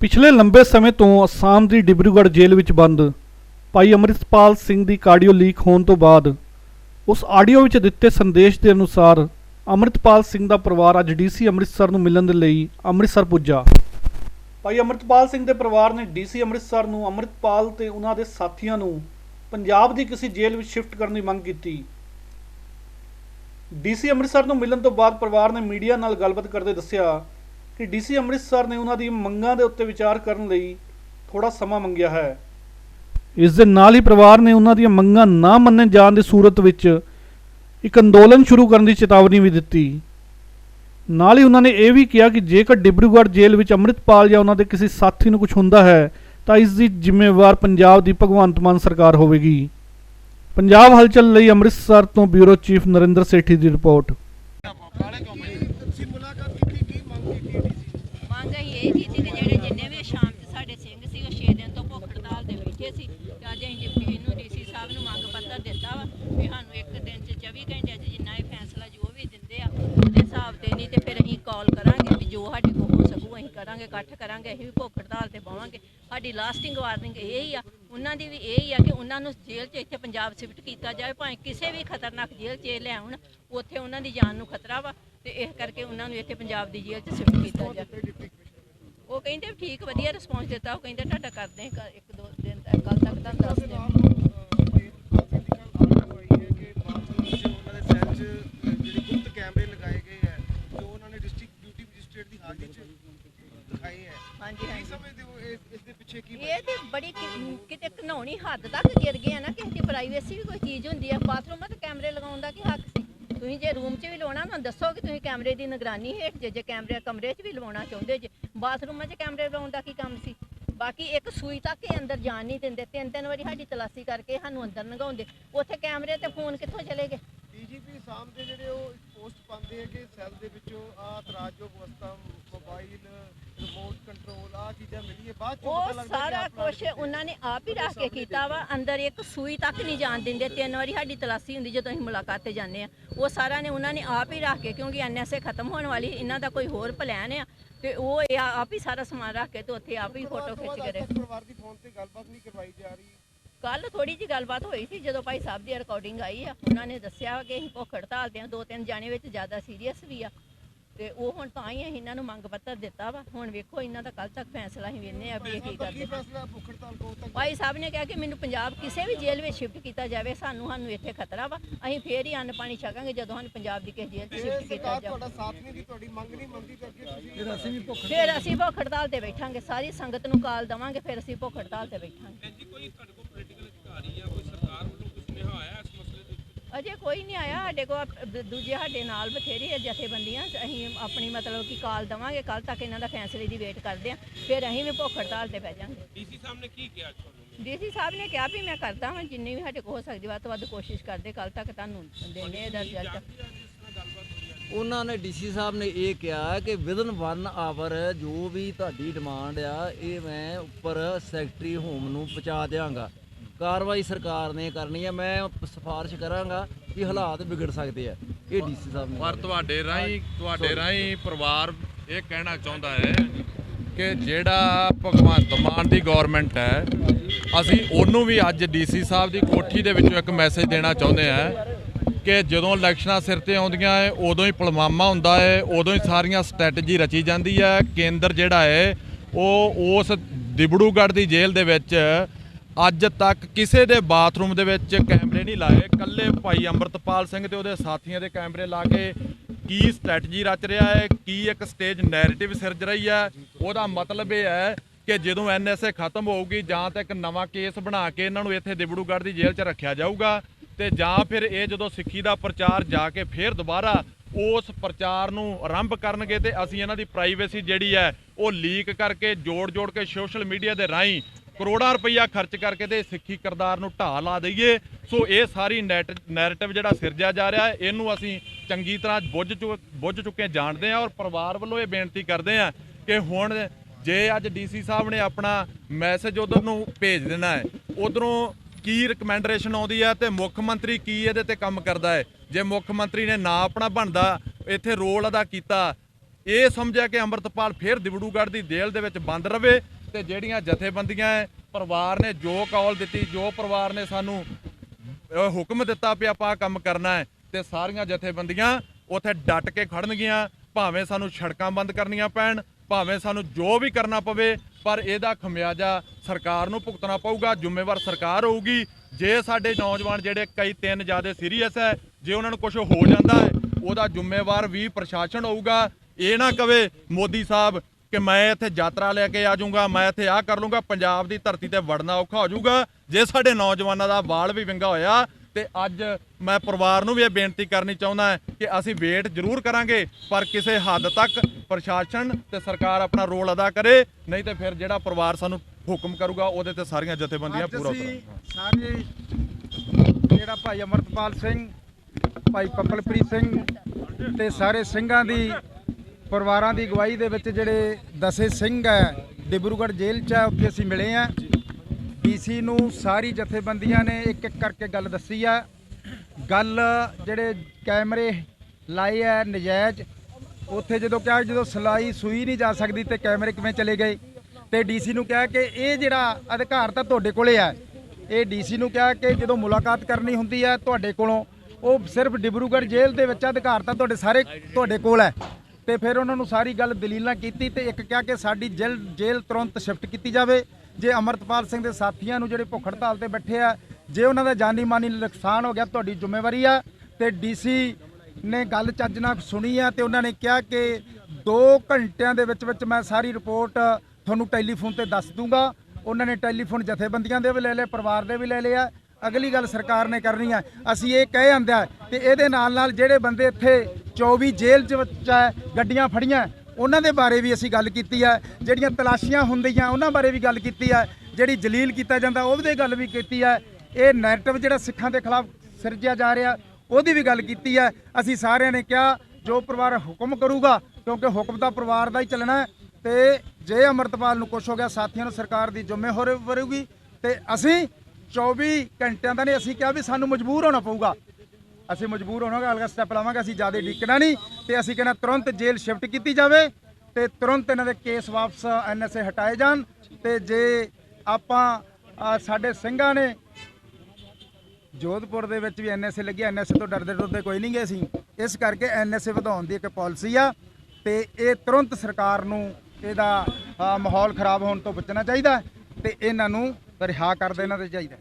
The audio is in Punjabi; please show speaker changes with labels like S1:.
S1: ਪਿਛਲੇ ਲੰਬੇ ਸਮੇਂ ਤੋਂ ਅਸਾਮ ਦੀ ਡਿਬਰੂਗੜ੍ਹ ਜੇਲ੍ਹ ਵਿੱਚ ਬੰਦ। ਭਾਈ ਅਮਰਿਤਪਾਲ ਸਿੰਘ ਦੀ ਕਾਰਡੀਓ ਲੀਕ ਹੋਣ ਤੋਂ ਬਾਅਦ ਉਸ ਆਡੀਓ ਵਿੱਚ ਦਿੱਤੇ ਸੰਦੇਸ਼ ਦੇ ਅਨੁਸਾਰ ਅਮਰਿਤਪਾਲ ਸਿੰਘ ਦਾ ਪਰਿਵਾਰ ਅੱਜ ਡੀਸੀ ਅੰਮ੍ਰਿਤਸਰ ਨੂੰ ਮਿਲਣ ਦੇ ਲਈ ਅੰਮ੍ਰਿਤਸਰ ਪੁੱਜਾ। ਭਾਈ ਅਮਰਿਤਪਾਲ ਸਿੰਘ ਦੇ ਪਰਿਵਾਰ ਨੇ ਡੀਸੀ ਅੰਮ੍ਰਿਤਸਰ ਨੂੰ ਅਮਰਿਤਪਾਲ ਤੇ ਉਹਨਾਂ ਦੇ ਸਾਥੀਆਂ ਨੂੰ ਪੰਜਾਬ ਦੀ ਕਿਸੇ ਜੇਲ੍ਹ ਵਿੱਚ ਸ਼ਿਫਟ ਕਰਨ ਦੀ ਮੰਗ ਕੀਤੀ। ਡੀਸੀ ਅੰਮ੍ਰਿਤਸਰ ਨੂੰ ਮਿਲਣ ਤੋਂ ਬਾਅਦ ਪਰਿਵਾਰ ਨੇ ਮੀਡੀਆ ਨਾਲ ਗੱਲਬਾਤ ਕਰਦੇ ਦੱਸਿਆ ਕਿ ਡੀਸੀ ਅੰਮ੍ਰਿਤਸਰ ਨੇ ਉਹਨਾਂ ਦੀ ਮੰਗਾਂ ਦੇ ਉੱਤੇ ਵਿਚਾਰ ਕਰਨ ਲਈ ਥੋੜਾ ਸਮਾਂ ਮੰਗਿਆ ਹੈ। ਇਸ ਦੇ ਨਾਲ ਹੀ ਪਰਿਵਾਰ ਨੇ ਉਹਨਾਂ ਦੀਆਂ ਮੰਗਾਂ ਨਾ ਮੰਨੇ ਜਾਣ ਦੀ ਸੂਰਤ ਵਿੱਚ ਇੱਕ ਅੰਦੋਲਨ ਸ਼ੁਰੂ ਕਰਨ ਦੀ ਚੇਤਾਵਨੀ ਵੀ ਦਿੱਤੀ। ਨਾਲ ਹੀ ਉਹਨਾਂ ਨੇ ਇਹ ਵੀ ਕਿਹਾ ਕਿ ਜੇਕਰ ਡਿਬਰੂਗੜ੍ਹ ਜੇਲ੍ਹ ਵਿੱਚ ਅੰਮ੍ਰਿਤਪਾਲ ਜਾਂ ਉਹਨਾਂ ਦੇ ਕਿਸੇ ਸਾਥੀ ਨੂੰ ਕੁਝ ਹੁੰਦਾ ਹੈ, ਤਾਂ ਇਸ ਦੀ ਜ਼ਿੰਮੇਵਾਰ ਪੰਜਾਬ ਦੀ ਭਗਵੰਤ ਮਾਨ ਸਰਕਾਰ ਹੋਵੇਗੀ। ਪੰਜਾਬ ਹਲਚਲ ਲਈ ਅੰਮ੍ਰਿਤਸਰ ਤੋਂ ਬਿਊਰੋ ਚੀਫ ਨਰਿੰਦਰ ਸੇਠੀ ਦੀ ਰਿਪੋਰਟ
S2: ਤੁਸੀਂ ਮੁਲਾਕਾਤ ਕੀਤੀ ਕੀ ਮੰਗ ਕੀਤੀ ਡੀਸੀ
S3: ਮੰਗ ਅਸੀਂ ਇਹ ਕੀਤੀ ਕਿ ਜਿਹੜੇ ਜਿੰਨੇ ਵੀ ਸ਼ਾਮ 'ਚ ਸਾਡੇ ਸਿੰਘ ਸੀ ਉਹ 6 ਦਿਨ ਤੋਂ ਭੁੱਖ ਹੜਤਾਲ ਤੇ ਬੈਠੇ ਸੀ ਤੇ ਅੱਜ ਅਸੀਂ ਡਿਪਟੀ ਨੂੰ ਡੀਸੀ ਸਾਹਿਬ ਨੂੰ ਮੰਗ ਪੱਤਰ ਦਿੱਤਾ ਵਾ ਵੀ ਸਾਨੂੰ ਇੱਕ ਦਿਨ 'ਚ 24 ਘੰਟਿਆਂ 'ਚ ਜਿੰਨਾ ਇਹ ਫੈਸਲਾ ਜੋ ਵੀ ਦਿੰਦੇ ਆ ਉਹਦੇ ਹਿਸਾਬ ਤੇ ਨਹੀਂ ਤੇ ਫਿਰ ਅਸੀਂ ਕਾਲ ਕਰਾਂਗੇ ਵੀ ਜੋ ਸਾਡੇ ਕੋਲ ਹੋ ਸਕੂ ਅਸੀਂ ਕਰਾਂਗੇ ਇਕੱਠ ਕਰਾਂਗੇ ਅਸੀਂ ਵੀ ਭੁੱਖ ਹੜਤਾਲ ਤੇ ਪਾਵਾਂਗੇ ਸਾਡੀ ਲਾਸਟਿੰਗ ਵਾਰਨਿੰਗ ਇਹ ਹੀ ਆ ਉਹਨਾਂ ਦੀ ਵੀ ਇਹ ਹੀ ਆ ਕਿ ਉਹਨਾਂ ਨੂੰ ਜੇਲ੍ਹ 'ਚ ਇੱਥੇ ਪੰਜਾਬ ਸ਼ਿਫਟ ਕੀਤਾ ਜਾਵੇ ਭਾਵੇਂ ਕਿਸੇ ਵੀ ਖਤਰਨਾਕ ਜੇਲ੍ਹ 'ਚ ਲਿਆਉਣ ਉੱਥੇ ਉਹਨਾਂ ਦੀ ਜਾਨ ਨੂੰ ਖਤਰਾ ਵਾ ਤੇ ਇਸ ਕਰਕੇ ਉਹਨਾਂ ਨੂੰ ਇੱਥੇ ਪੰਜਾਬ ਦੀ ਜੇਲ੍ਹ 'ਚ ਸ਼ਿਫਟ ਕੀਤਾ ਜਾਵੇ। ਉਹ ਕਹਿੰਦੇ ਠੀਕ ਵਧੀਆ ਰਿਸਪੌਂਸ ਦਿੱਤਾ ਉਹ ਕਹਿੰਦੇ ਤੁਹਾਡਾ ਕਰਦੇ ਇੱਕ ਦੋ ਦਿਨ ਤੱਕ ਕੱਲ ਤੱਕ ਤੁਹਾਨੂੰ ਦੱਸ ਦਿਆਂਗੇ। ਬੜੀ ਕਿ- ਕਿਤੇ ਘਨਾਉਣੀ ਹੱਦ ਤੱਕ ਗਿਰ ਗਏ ਆ ਨਾ, ਕਿਸੇ ਦੀ ਪ੍ਰਾਈਵੇਸੀ ਵੀ ਕੋਈ ਚੀਜ਼ ਹੁੰਦੀ ਆ ਬਾਥਰੂਮਾਂ ਤੇ ਕੈਮਰੇ ਲਗਾਉਣ ਦਾ ਕੀ ਹੱਕ ਸੀ? ਤੁਸੀਂ ਜੇ ਰੂਮ 'ਚ ਵੀ ਲਾਉਣਾ ਨਾ ਦੱਸੋ ਕਿ ਤੁਸੀਂ ਕੈਮਰੇ ਦੀ ਨਿਗਰਾਨੀ ਹੇਠ ਜੇ ਜੇ ਕੈਮਰੇ, ਕਮਰੇ 'ਚ ਵੀ ਲਵਾਉਣਾ ਚਾਹੁੰਦੇ ਜੇ ਬਾਥਰੂਮਾਂ 'ਚ ਕੈਮਰੇ ਲਗਾਉਣ ਦਾ ਕੀ ਕੰਮ ਸੀ? ਬਾਕੀ ਇੱਕ ਸੂਈ ਤੱਕ ਹੀ ਅੰਦਰ ਜਾਣ ਨਹੀਂ ਦਿੰਦੇ, ਤਿੰਨ ਤਿੰਨ ਵਾਰੀ ਸਾਡੀ ਤਲਾਸ਼ੀ ਕਰਕੇ ਸਾਨੂੰ ਅੰਦਰ ਲੰਘਾਉਂਦੇ ਉੱਥੇ ਕੈਮਰੇ ਤੇ ਫੋਨ ਕਿੱਥੋਂ ਚਲੇ ਗਏ?
S2: ਡੀਜੀਪੀ ਸਾਹਮ ਦੇ ਜਿਹੜੇ ਉਹ ਪੋਸਟ ਪਾਉਂਦੇ ਆ ਕਿ ਸੈੱਲ ਦੇ ਵਿੱਚੋਂ ਆ ਤਰਾਜਯੋਗ ਵਸਤਾਂ ਮੋਬਾਈਲ ਰਿਮੋਟ ਕੰਟਰੋਲ ਆ ਚੀਜ਼ਾਂ ਮਿਲੀਆਂ। ਬਾਅਦ ਚ ਪਤਾ
S3: ਉਹ
S2: ਲੱਗਦਾ ਕਿ
S3: ਸਾਰਾ
S2: ਆਹ ਪਲਾਟ
S3: ਕੁਝ ਉਹਨਾਂ ਨੇ ਆਪ ਹੀ ਰੱਖ ਕੇ ਕੀਤਾ ਵਾ। ਅੰਦਰ ਇੱਕ ਸੂਈ ਤੱਕ ਨਹੀਂ ਜਾਣ ਦਿੰਦੇ। ਤਿੰਨ ਵਾਰੀ ਸਾਡੀ ਤਲਾਸ਼ੀ ਹੁੰਦੀ ਜਦੋਂ ਅਸੀਂ ਮੁਲਾਕਾਤ ਤੇ ਜਾਂਦੇ ਆ। ਉਹ ਸਾਰਾ ਨੇ ਉਹਨਾਂ ਨੇ ਆਪ ਹੀ ਰੱਖ ਕੇ ਕਿਉਂਕਿ ਐਨਐਸਏ ਖਤਮ ਹੋਣ ਵਾਲੀ ਇਹਨਾਂ ਦਾ ਕੋਈ ਹੋਰ ਪਲਾਨ ਆ। ਤੇ ਉਹ ਆਪ ਹੀ ਸਾਰਾ ਸਮਾਨ ਰੱਖ ਕੇ ਤੇ ਉੱਥੇ ਆਪ ਹੀ ਫੋਟੋ ਖਿੱਚ ਕੇ ਰਹੇ।
S2: ਪਰਿਵਾਰ ਦੀ ਫੋਨ ਤੇ ਗੱਲਬਾਤ ਨਹੀਂ ਕਰਵਾਈ ਜਾ ਰਹੀ।
S3: ਕੱਲ ਥੋੜੀ ਜੀ ਗੱਲਬਾਤ ਹੋਈ ਸੀ ਜਦੋਂ ਭਾਈ ਸਾਹਿਬ ਦੀ ਰਿਕਾਰਡਿੰਗ ਆਈ ਆ ਉਹਨਾਂ ਨੇ ਦੱਸਿਆ ਕਿ ਅਸੀਂ ਭੁੱਖ ਹੜਤਾਲ ਤੇ ਆ ਦੋ ਤਿੰਨ ਜਾਣੇ ਵਿੱਚ ਜ਼ਿਆਦਾ ਸੀਰੀਅਸ ਵੀ ਆ। ਤੇ ਉਹ ਹੁਣ ਤਾਂ ਹੀ ਅਸੀਂ ਇਹਨਾਂ ਨੂੰ ਮੰਗ ਪੱਤਰ ਦਿੱਤਾ ਵਾ। ਹੁਣ ਵੇਖੋ ਇਹਨਾਂ ਦਾ ਕੱਲ ਤੱਕ ਫੈਸਲਾ ਅਸੀਂ ਵੇਖਨੇ ਆ ਵੀ ਇਹ ਕੀ ਕਰਦੇ ਭਾਈ ਸਾਹਿਬ ਨੇ ਕਿਹਾ ਕਿ ਮੈਨੂੰ ਪੰਜਾਬ ਕਿਸੇ ਵੀ ਜੇਲ੍ਹ ਵਿੱਚ ਸ਼ਿਫਟ ਕੀਤਾ ਜਾਵੇ ਸਾਨੂੰ ਸਾਨੂੰ ਇੱਥੇ ਖਤਰਾ ਵਾ। ਅਸੀਂ ਫੇਰ ਹੀ ਅੰਨ ਪਾਣੀ ਛਕਾਂਗੇ ਜਦੋਂ ਸਾਨੂੰ ਪੰਜਾਬ ਦੀ ਕਿਸੇ ਜੇਲ੍ਹ 'ਚ
S2: ਜੇ
S3: ਸ਼ਿਫਟ ਕੀਤਾ ਜਾਵੇ।
S2: ਤੁਹਾਡਾ ਸਾਥ ਨਹੀਂ ਦੀ ਤੁਹਾਡੀ ਮੰਗ ਨਹੀਂ ਮੰਨਦੀ ਤੁਸੀਂ ਫਿਰ ਅਸੀਂ ਵੀ ਭੁੱਖ
S3: ਫਿਰ ਅਸੀਂ ਭੁੱਖ ਹੜਤਾਲ ਤੇ ਬੈਠਾਂਗੇ। ਸਾਰੀ ਸੰਗਤ ਨੂੰ ਕਾਲ ਦਵਾਂਗੇ ਫਿਰ ਅਸੀਂ ਭੁੱਖ ਹੜਤਾਲ ਤੇ ਬੈਠਾਂਗੇ। ਅਜੇ ਕੋਈ ਨਹੀਂ ਆਇਆ ਸਾਡੇ ਕੋਲ ਦੂਜੇ ਸਾਡੇ ਨਾਲ ਬਥੇਰੀ ਜਥੇਬੰਦੀਆਂ ਅਸੀਂ ਆਪਣੀ ਮਤਲਬ ਕਿ ਕਾਲ ਦਵਾਂਗੇ ਕੱਲ ਤੱਕ ਇਹਨਾਂ ਦਾ ਫੈਸਲੇ ਦੀ ਵੇਟ ਕਰਦੇ ਆਂ ਫਿਰ ਅਸੀਂ ਵੀ ਭੁੱਖ ਹੜਤਾਲ ਤੇ ਬਹਿ ਜਾਾਂਗੇ।
S4: ਡੀਸੀ ਸਾਹਿਬ ਨੇ ਕੀ ਕਿਹਾ ਤੁਹਾਨੂੰ?
S3: ਡੀਸੀ ਸਾਹਿਬ ਨੇ ਕਿਹਾ ਵੀ ਮੈਂ ਕਰਦਾ ਹਾਂ ਜਿੰਨੀ ਵੀ ਸਾਡੇ ਕੋਲ ਹੋ ਸਕਦੀ ਵੱਧ ਤੋਂ ਵੱਧ ਕੋਸ਼ਿਸ਼ ਕਰਦੇ ਕੱਲ ਤੱਕ ਤੁਹਾਨੂੰ ਦੇਣੇ ਇਹਦਾ ਰਿਜ਼ਲਟ
S5: ਉਹਨਾਂ ਨੇ ਡੀਸੀ ਸਾਹਿਬ ਨੇ ਇਹ ਕਿਹਾ ਕਿ ਵਿਦਨ 1 ਆਵਰ ਜੋ ਵੀ ਤੁਹਾਡੀ ਡਿਮਾਂਡ ਆ ਇਹ ਮੈਂ ਉੱਪਰ ਸੈਕਟਰੀ ਹੋਮ ਨੂੰ ਪਹੁੰਚਾ ਦਿਆਂਗਾ। ਕਾਰਵਾਈ ਸਰਕਾਰ ਨੇ ਕਰਨੀ ਹੈ ਮੈਂ ਸਿਫਾਰਿਸ਼ ਕਰਾਂਗਾ ਕਿ ਹਾਲਾਤ ਵਿਗੜ ਸਕਦੇ ਆ ਇਹ ਡੀਸੀ ਸਾਹਿਬ ਨੇ
S4: ਪਰ ਤੁਹਾਡੇ ਰਾਹੀਂ ਤੁਹਾਡੇ ਰਾਹੀਂ ਪਰਿਵਾਰ ਇਹ ਕਹਿਣਾ ਚਾਹੁੰਦਾ ਹੈ ਕਿ ਜਿਹੜਾ ਭਗਵੰਤ ਮਾਨ ਦੀ ਗਵਰਨਮੈਂਟ ਹੈ ਅਸੀਂ ਉਹਨੂੰ ਵੀ ਅੱਜ ਡੀਸੀ ਸਾਹਿਬ ਦੀ ਕੋਠੀ ਦੇ ਵਿੱਚੋਂ ਇੱਕ ਮੈਸੇਜ ਦੇਣਾ ਚਾਹੁੰਦੇ ਆ ਕਿ ਜਦੋਂ ਇਲੈਕਸ਼ਨਾਂ ਸਿਰ ਤੇ ਆਉਂਦੀਆਂ ਹੈ ਉਦੋਂ ਹੀ ਪਲਮਾਮਾ ਹੁੰਦਾ ਹੈ ਉਦੋਂ ਹੀ ਸਾਰੀਆਂ ਸਟ੍ਰੈਟਜੀ ਰਚੀ ਜਾਂਦੀ ਹੈ ਕੇਂਦਰ ਜਿਹੜਾ ਹੈ ਉਹ ਉਸ ਦਿਬੜੂਗੜ੍ਹ ਦੀ ਜੇਲ੍ਹ ਦੇ ਵਿੱਚ ਅੱਜ ਤੱਕ ਕਿਸੇ ਦੇ ਬਾਥਰੂਮ ਦੇ ਵਿੱਚ ਕੈਮਰੇ ਨਹੀਂ ਲਾਏ। ਕੱਲੇ ਭਾਈ ਅੰਮ੍ਰਿਤਪਾਲ ਸਿੰਘ ਤੇ ਉਹਦੇ ਸਾਥੀਆਂ ਦੇ ਕੈਮਰੇ ਲਾ ਕੇ ਕੀ ਸਟ੍ਰੈਟਜੀ ਰਚ ਰਿਹਾ ਹੈ, ਕੀ ਇੱਕ ਸਟੇਜ ਨੈਰੇਟਿਵ ਸਿਰਜ ਰਹੀ ਹੈ। ਉਹਦਾ ਮਤਲਬ ਇਹ ਹੈ ਕਿ ਜਦੋਂ ਐਨਐਸਏ ਖਤਮ ਹੋਊਗੀ ਜਾਂ ਤਾਂ ਇੱਕ ਨਵਾਂ ਕੇਸ ਬਣਾ ਕੇ ਇਹਨਾਂ ਨੂੰ ਇੱਥੇ ਦਿਬੜੂਗੜ੍ਹ ਦੀ ਜੇਲ੍ਹ 'ਚ ਰੱਖਿਆ ਜਾਊਗਾ ਤੇ ਜਾਂ ਫਿਰ ਇਹ ਜਦੋਂ ਸਿੱਖੀ ਦਾ ਪ੍ਰਚਾਰ ਜਾ ਕੇ ਫਿਰ ਦੁਬਾਰਾ ਉਸ ਪ੍ਰਚਾਰ ਨੂੰ ਆਰੰਭ ਕਰਨਗੇ ਤੇ ਅਸੀਂ ਇਹਨਾਂ ਦੀ ਪ੍ਰਾਈਵੇਸੀ ਜਿਹੜੀ ਹੈ ਉਹ ਲੀਕ ਕਰਕੇ ਜੋੜ-ਜੋੜ ਕੇ ਸੋਸ਼ਲ ਮੀਡੀਆ ਦੇ ਰਾਹੀਂ ਕਰੋੜਾਂ ਰੁਪਈਆ ਖਰਚ ਕਰਕੇ ਤੇ ਸਿੱਖੀ ਕਿਰਦਾਰ ਨੂੰ ਢਾਹ ਲਾ ਦਈਏ। ਸੋ ਇਹ ਸਾਰੀ ਨੈਟ, ਨੈਰੇਟਿਵ ਜਿਹੜਾ ਸਿਰਜਿਆ ਜਾ ਰਿਹਾ, ਇਹਨੂੰ ਅਸੀਂ ਚੰਗੀ ਤਰ੍ਹਾਂ ਬੁੱਝ ਚੁ, ਬੁੱਝ ਚੁੱਕੇ ਜਾਣਦੇ ਹਾਂ ਔਰ ਪਰਿਵਾਰ ਵੱਲੋਂ ਇਹ ਬੇਨਤੀ ਕਰਦੇ ਹਾਂ ਕਿ ਹੁਣ ਜੇ ਅੱਜ ਡੀਸੀ ਸਾਹਿਬ ਨੇ ਆਪਣਾ ਮੈਸੇਜ ਉਧਰ ਨੂੰ ਭੇਜ ਦੇਣਾ ਹੈ, ਉਧਰੋਂ ਕੀ ਰਿਕਮੈਂਡੇਸ਼ਨ ਆਉਂਦੀ ਹੈ ਤੇ ਮੁੱਖ ਮੰਤਰੀ ਕੀ ਇਹਦੇ ਤੇ ਕੰਮ ਕਰਦਾ ਹੈ? ਜੇ ਮੁੱਖ ਮੰਤਰੀ ਨੇ ਨਾ ਆਪਣਾ ਬਣਦਾ, ਇੱਥੇ ਰੋਲ ਅਦਾ ਕੀਤਾ, ਇਹ ਸਮਝਿਆ ਕਿ ਅੰਮ੍ਰਿਤਪਾਲ ਫੇਰ ਦਿਵੜੂਗੜ੍ਹ ਦੀ ਜੇਲ੍ਹ ਦੇ ਵਿੱਚ ਬੰਦ ਰਵੇ ਤੇ ਜਿਹੜੀਆਂ ਜਥੇਬੰਦੀਆਂ ਹੈ ਪਰਿਵਾਰ ਨੇ ਜੋ ਕਾਲ ਦਿੱਤੀ, ਜੋ ਪਰਿਵਾਰ ਨੇ ਸਾਨੂੰ ਹੁਕਮ ਦਿੱਤਾ ਵੀ ਆਪਾਂ ਕੰਮ ਕਰਨਾ ਹੈ ਤੇ ਸਾਰੀਆਂ ਜਥੇਬੰਦੀਆਂ ਉੱਥੇ ਡਟ ਕੇ ਖੜਨਗੀਆਂ, ਭਾਵੇਂ ਸਾਨੂੰ ਸੜਕਾਂ ਬੰਦ ਕਰਨੀਆਂ ਪੈਣ, ਭਾਵੇਂ ਸਾਨੂੰ ਜੋ ਵੀ ਕਰਨਾ ਪਵੇ, ਪਰ ਇਹਦਾ ਖਮਿਆਜਾ ਸਰਕਾਰ ਨੂੰ ਭੁਗਤਣਾ ਪਊਗਾ, ਜ਼ਿੰਮੇਵਾਰ ਸਰਕਾਰ ਹੋਊਗੀ। ਜੇ ਸਾਡੇ ਨੌਜਵਾਨ ਜਿਹੜੇ ਕਈ ਤਿੰਨ ਜਿਆਦੇ ਸੀਰੀਅਸ ਹੈ ਜੇ ਉਹਨਾਂ ਨੂੰ ਕੁਝ ਹੋ ਜਾਂਦਾ ਹੈ ਉਹਦਾ ਜ਼ਿੰਮੇਵਾਰ ਵੀ ਪ੍ਰਸ਼ਾਸਨ ਹੋਊਗਾ। ਇਹ ਨਾ ਕਵੇ, ਮੋਦੀ ਸਾਹਿਬ ਕਿ ਮੈਂ ਇੱਥੇ ਯਾਤਰਾ ਲੈ ਕੇ ਆ ਜਾਊਂਗਾ ਮੈਂ ਇੱਥੇ ਆ ਕਰ ਲੂੰਗਾ ਪੰਜਾਬ ਦੀ ਧਰਤੀ ਤੇ ਵੜਨਾ ਔਖਾ ਹੋ ਜਾਊਗਾ। ਜੇ ਸਾਡੇ ਨੌਜਵਾਨਾਂ ਦਾ ਵਾਲ ਵੀ ਵਿੰਗਾ ਹੋਇਆ ਤੇ ਅੱਜ ਮੈਂ ਪਰਿਵਾਰ ਨੂੰ ਵੀ ਇਹ ਬੇਨਤੀ ਕਰਨੀ ਚਾਹੁੰਦਾ ਕਿ ਅਸੀਂ ਵੇਟ ਜ਼ਰੂਰ ਕਰਾਂਗੇ ਪਰ ਕਿਸੇ ਹੱਦ ਤੱਕ ਪ੍ਰਸ਼ਾਸਨ ਤੇ ਸਰਕਾਰ ਆਪਣਾ ਰੋਲ ਅਦਾ ਕਰੇ ਨਹੀਂ ਤੇ ਫਿਰ ਜਿਹੜਾ ਪਰਿਵਾਰ ਸਾਨੂੰ ਹੁਕਮ ਕਰੂਗਾ ਉਹਦੇ ਤੇ ਸਾਰੀਆਂ ਜਥੇਬੰਦੀਆਂ ਪੂਰਾ
S6: ਅਸੀਂ
S4: ਉਤਰਨ
S6: ਸਾਰੇ ਜਿਹੜਾ ਭਾਈ ਅਮਰਤਪਾਲ ਸਿੰਘ ਭਾਈ ਪੱਪਲਪ੍ਰੀਤ ਸਿੰਘ ਤੇ ਸਾਰੇ ਸਿੰਘਾਂ ਦੀ ਪਰਿਵਾਰਾਂ ਦੀ ਅਗਵਾਈ ਦੇ ਵਿੱਚ ਜਿਹੜੇ ਦਸੇ ਸਿੰਘ ਹੈ, ਡਿਬਰੂਗੜ੍ਹ ਜੇਲ੍ਹ 'ਚ ਹੈ, ਉੱਥੇ ਅਸੀਂ ਮਿਲੇ ਆ ਡੀਸੀ ਨੂੰ ਸਾਰੀ ਜਥੇਬੰਦੀਆਂ ਨੇ ਇੱਕ ਇੱਕ ਕਰਕੇ ਗੱਲ ਦੱਸੀ ਆ। ਗੱਲ ਜਿਹੜੇ ਕੈਮਰੇ ਲਾਏ ਆ ਨਜਾਇਜ਼, ਉੱਥੇ ਜਦੋਂ ਕਿਹਾ ਜਦੋਂ ਸਲਾਈ ਸੂਈ ਨਹੀਂ ਜਾ ਸਕਦੀ ਤੇ ਕੈਮਰੇ ਕਿਵੇਂ ਚਲੇ ਗਏ? ਤੇ ਡੀਸੀ ਨੂੰ ਕਿਹਾ ਕਿ ਇਹ ਜਿਹੜਾ ਅਧਿਕਾਰ ਤਾਂ ਤੁਹਾਡੇ ਕੋਲੇ ਆ। ਇਹ ਡੀਸੀ ਨੂੰ ਕਿਹਾ ਕਿ ਜਦੋਂ ਮੁਲਾਕਾਤ ਕਰਨੀ ਹੁੰਦੀ ਹੈ ਤੁਹਾਡੇ ਕੋਲੋਂ, ਉਹ ਸਿਰਫ ਡਿਬਰੂਗੜ੍ਹ ਜੇਲ੍ਹ ਦੇ ਵਿੱਚ ਅਧਿਕਾਰ ਤਾਂ ਤੁਹਾਡੇ ਸਾਰੇ, ਤੁਹਾਡੇ ਕੋਲ ਹੈ। ਤੇ ਫਿਰ ਉਹਨਾਂ ਨੂੰ ਸਾਰੀ ਗੱਲ ਦਲੀਲਾਂ ਕੀਤੀ ਤੇ ਇੱਕ ਕਿਹਾ ਕਿ ਸਾਡੀ ਜੇਲ੍ਹ ਜੇਲ੍ਹ ਤੁਰੰਤ ਸ਼ਿਫਟ ਕੀਤੀ ਜਾਵੇ। ਜੇ ਅਮਰਤਪਾਲ ਸਿੰਘ ਦੇ ਸਾਥੀਆਂ ਨੂੰ ਜਿਹੜੇ ਭੁੱਖ ਹੜਤਾਲ ਤੇ ਬੈਠੇ ਆ, ਜੇ ਉਹਨਾਂ ਦਾ ਜਾਨੀ ਮਾਨੀ ਨੁਕਸਾਨ ਹੋ ਗਿਆ, ਤੁਹਾਡੀ ਜ਼ਿੰਮੇਵਾਰੀ ਆ। ਤੇ ਡੀਸੀ ਨੇ ਗੱਲ ਚੱਜ ਨਾਲ ਸੁਣੀ ਆ ਤੇ ਉਹਨਾਂ ਨੇ ਕਿਹਾ ਕਿ 2 ਘੰਟਿਆਂ ਦੇ ਵਿੱਚ ਵਿੱਚ ਮੈਂ ਸਾਰੀ ਰਿਪੋਰਟ ਤੁਹਾਨੂੰ ਟੈਲੀਫੋਨ ਤੇ ਦੱਸ ਦੂੰਗਾ। ਉਹਨਾਂ ਨੇ ਟੈਲੀਫੋਨ ਜਥੇਬੰਦੀਆਂ ਦੇ ਵੀ ਲੈ ਲਏ, ਪਰਿਵਾਰ ਦੇ ਵੀ ਲੈ ਲਏ ਆ। ਅਗਲੀ ਗੱਲ ਸਰਕਾਰ ਨੇ ਕਰਨੀ ਆ। ਅਸੀਂ ਇਹ ਕਹਿ ਆਂਦਾ ਤੇ ਇਹਦੇ ਨਾਲ ਨਾਲ ਜਿਹੜੇ ਬੰਦੇ ਇੱਥੇ 24 ਜੇਲ੍ਹ ਚ ਵਿੱਚ ਹੈ, ਗੱਡੀਆਂ ਫੜੀਆਂ। ਉਹਨਾਂ ਦੇ ਬਾਰੇ ਵੀ ਅਸੀਂ ਗੱਲ ਕੀਤੀ ਹੈ ਜਿਹੜੀਆਂ ਤਲਾਸ਼ੀਆਂ ਹੁੰਦੀਆਂ ਉਹਨਾਂ ਬਾਰੇ ਵੀ ਗੱਲ ਕੀਤੀ ਹੈ ਜਿਹੜੀ ਜਲੀਲ ਕੀਤਾ ਜਾਂਦਾ ਉਹਦੇ ਗੱਲ ਵੀ ਕੀਤੀ ਹੈ ਇਹ ਨੈਰੇਟਿਵ ਜਿਹੜਾ ਸਿੱਖਾਂ ਦੇ ਖਿਲਾਫ ਸਿਰਜਿਆ ਜਾ ਰਿਹਾ ਉਹਦੀ ਵੀ ਗੱਲ ਕੀਤੀ ਹੈ ਅਸੀਂ ਸਾਰਿਆਂ ਨੇ ਕਿਹਾ ਜੋ ਪਰਿਵਾਰ ਹੁਕਮ ਕਰੂਗਾ ਕਿਉਂਕਿ ਹੁਕਮ ਤਾਂ ਪਰਿਵਾਰ ਦਾ ਹੀ ਚੱਲਣਾ ਹੈ ਤੇ ਜੇ ਅਮਰਤਪਾਲ ਨੂੰ ਕੁਝ ਹੋ ਗਿਆ ਸਾਥੀਆਂ ਨੂੰ ਸਰਕਾਰ ਦੀ ਜ਼ਿੰਮੇਵਾਰੀ ਵਰੂਗੀ। ਤੇ ਅਸੀਂ 24 ਘੰਟਿਆਂ ਦਾ ਨਹੀਂ ਅਸੀਂ ਕਿਹਾ ਵੀ ਸਾਨੂੰ ਮਜਬੂਰ ਹੋਣਾ ਪਊਗਾ। ਅਸੀਂ ਮਜਬੂਰ ਹੋਣਾਗਾ ਅਲਗਾ ਸਟੈਪ ਲਾਵਾਂਗੇ, ਅਸੀਂ ਜ਼ਿਆਦਾ ਡਿੱਕਣਾ ਨਹੀਂ ਤੇ ਅਸੀਂ ਕਹਿੰਦਾ ਤੁਰੰਤ ਜੇਲ੍ਹ ਸ਼ਿਫਟ ਕੀਤੀ ਜਾਵੇ ਤੇ ਤੁਰੰਤ ਇਹਨਾਂ ਦੇ ਕੇਸ ਵਾਪਸ ਐਨਐਸਏ ਹਟਾਏ ਜਾਣ ਤੇ ਜੇ ਆਪਾਂ ਸਾਡੇ ਸਿੰਘਾਂ ਨੇ ਜੋਧਪੁਰ ਦੇ ਵਿੱਚ ਵੀ ਐਨਐਸਏ ਲੱਗੀ ਐਨਐਸਏ ਤੋਂ ਡਰਦੇ ਡਰਦੇ ਕੋਈ ਨਹੀਂ ਗਏ ਸੀ ਇਸ ਕਰਕੇ ਐਨਐਸਏ ਵਧਾਉਣ ਦੀ ਇੱਕ ਪਾਲਿਸੀ ਆ ਤੇ ਇਹ ਤੁਰੰਤ ਸਰਕਾਰ ਨੂੰ ਇਹਦਾ ਮਾਹੌਲ ਖਰਾਬ ਹੋਣ ਤੋਂ ਬਚਣਾ ਚਾਹੀਦਾ ਤੇ ਇਹਨਾਂ ਨੂੰ ਰਿਹਾ ਕਰ ਦੇਣਾ ਚਾਹੀਦਾ।